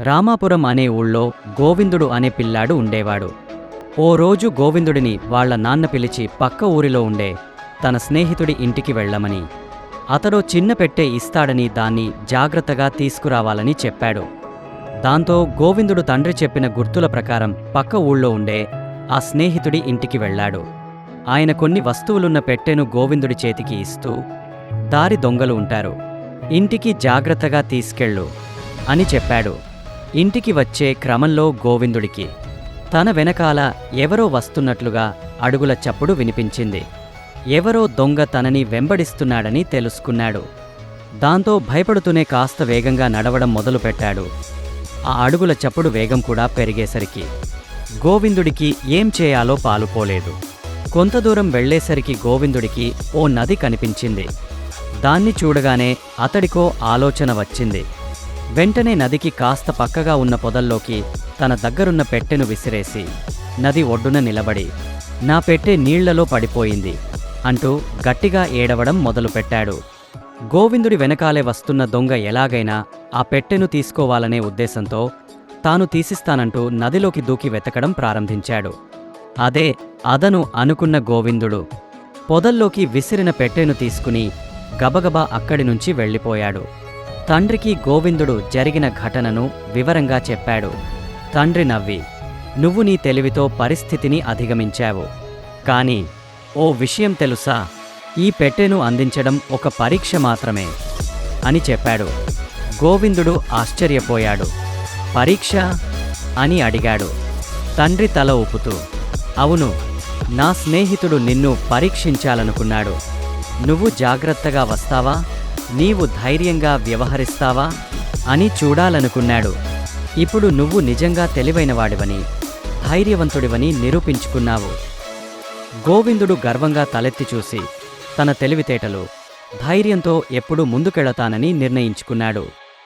రామాపురం అనే ఊళ్ళో గోవిందుడు అనే పిల్లాడు ఉండేవాడు. ఓ రోజు గోవిందుడిని వాళ్ళ నాన్న పిలిచి పక్క ఊరిలో ఉండే తన స్నేహితుడి ఇంటికి వెళ్ళమని అతడు చిన్న పెట్టె ఇస్తాడని దాన్ని జాగ్రత్తగా తీసుకురావాలని చెప్పాడు. దాంతో గోవిందుడు తండ్రి చెప్పిన గుర్తుల ప్రకారం పక్క ఊళ్ళో ఉండే ఆ స్నేహితుడి ఇంటికి వెళ్ళాడు. ఆయన కొన్ని వస్తువులున్న పెట్టెను గోవిందుడి చేతికి ఇస్తూ దారి దొంగలు ఉంటారు. ఇంటికి జాగ్రత్తగా తీసుకెళ్ళు అని చెప్పాడు. ఇంటికి వచ్చే క్రమంలో గోవిందుడికి. తన వెనకాల ఎవరో వస్తున్నట్లుగా అడుగుల చప్పుడు వినిపించింది. ఎవరో దొంగ తనని వెంబడిస్తున్నాడని తెలుసుకున్నాడు. దాంతో భయపడుతూనే కాస్త వేగంగా నడవడం మొదలుపెట్టాడు. ఆ అడుగుల చప్పుడు వేగం కూడా పెరిగేసరికి. గోవిందుడికి ఏం చేయాలో పాలుపోలేదు. కొంత దూరం వెళ్ళేసరికి గోవిందుడికి ఓ నది కనిపించింది. దాన్ని చూడగానే అతడికో ఆలోచన వచ్చింది. వెంటనే నదికి కాస్త పక్కగా ఉన్న పొదల్లోకి తన దగ్గరున్న పెట్టెను విసిరేసి నది ఒడ్డున నిలబడి నా పెట్టె నీళ్ళలో పడిపోయింది అంటూ గట్టిగా ఏడవడం మొదలుపెట్టాడు. గోవిందుడి వెనకాలే వస్తున్న దొంగ ఎలాగైనా ఆ పెట్టెను తీసుకోవాలనే ఉద్దేశంతో తాను తీసిస్తానంటూ నదిలోకి దూకి వెతకడం ప్రారంభించాడు. అదే అదను అనుకున్న గోవిందుడు పొదల్లోకి విసిరిన పెట్టెను తీసుకుని గబగబా అక్కడి నుంచి వెళ్ళిపోయాడు. తండ్రికి గోవిందుడు జరిగిన ఘటనను వివరంగా చెప్పాడు. తండ్రి నవ్వి నువ్వు నీ తెలివితో పరిస్థితిని అధిగమించావు. కాని ఓ విషయం తెలుసా? ఈ పెట్టెను అందించడం ఒక పరీక్ష మాత్రమే అని చెప్పాడు. గోవిందుడు ఆశ్చర్యపోయాడు. పరీక్ష? అని అడిగాడు. తండ్రి తల ఊపుతూ అవును నా స్నేహితుడు నిన్ను పరీక్షించాలనుకున్నాడు. నువ్వు జాగ్రత్తగా వస్తావా? నీవు ధైర్యంగా వ్యవహరిస్తావా అని చూడాలనుకున్నాడు. ఇప్పుడు నువ్వు నిజంగా తెలివైనవాడివని ధైర్యవంతుడివని నిరూపించుకున్నావు. గోవిందుడు గర్వంగా తలెత్తి చూసి తన తెలివితేటలు ధైర్యంతో ఎప్పుడూ ముందుకెళతానని నిర్ణయించుకున్నాడు.